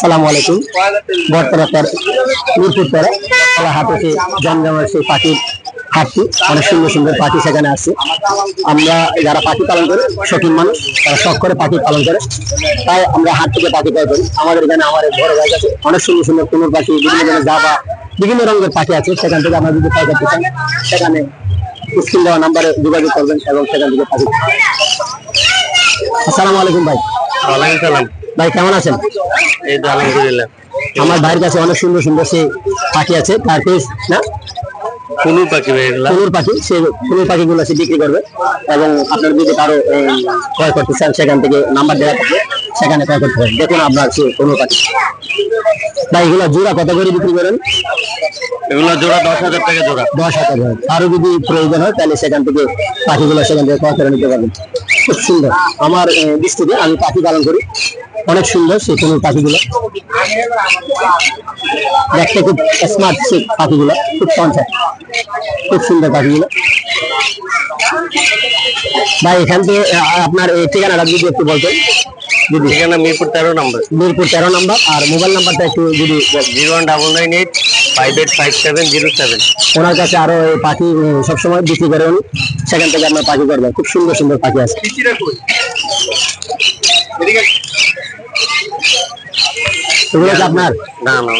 সালাম আলাইকুম। তার মিরপুর সেই পাখির হাটটি অনেক সুন্দর সুন্দর পাখি সেখানে আছে। আমরা যারা পাখি পালন করি শৌখিন মানুষ, তারা শখ করে পাখি পালন করে। তাই আমরা হাট থেকে পাখি ক্রয় করি। আমাদের এখানে আমার বড় ভাই আছে, অনেক সুন্দর সুন্দর কুমুর পাখি, বিভিন্ন ধরনের জাবা, বিভিন্ন রঙের পাখি আছে। সেখান থেকে আমরা যদি পাই করতে চান সেখানে স্ক্রিন দেওয়া নাম্বারে যোগাযোগ করবেন এবং সেখান থেকে পাখি আসসালামু আলাইকুম ভাই। ভাই কেমন আছেন? এই তো আলহামদুলিল্লাহ। আমার ভাইয়ের কাছে অনেক সুন্দর সুন্দর সে পাখি আছে তার পিস না? কোনো পাখি ভাই পাখি সে কুনুর পাখিগুলো সে বিক্রি করবে এবং আপনার যদি কারও ক্রয় করতে চান সেখান থেকে নাম্বার দেওয়া থাকবে সেখানে ক্রয় করতে হবে দেখুন আপনার সে কুনুর পাখি। ভাই এগুলো জোড়া কত করে বিক্রি করেন? এগুলো জোড়া দশ হাজার টাকা জোড়া। দশ হাজার আরও যদি প্রয়োজন হয় তাহলে সেখান থেকে পাখিগুলো সেখান থেকে করে নিতে পারবেন। খুব সুন্দর। আমার দৃষ্টিতে আমি পাখি পালন করি। অনেক সুন্দর কুনুর পাখিগুলো। দেখতে খুব স্মার্ট পাখিগুলো। খুব কনসেপ্ট খুব সুন্দর পাখিগুলো। ভাই এখান থেকে আপনার ঠিকানাটা যদি একটু বলতেন। যদি মিরপুর তেরো নম্বর। মিরপুর তেরো নাম্বার আর মোবাইল নাম্বারটা একটু যদি zero one double nine eight five eight five seven zero seven ওনার কাছে আরও পাখি সবসময় বিক্রি করে উনি। সেখান থেকে আপনার পাখি করবেন খুব সুন্দর সুন্দর পাখি আছে। এগুলো কি আপনার? না না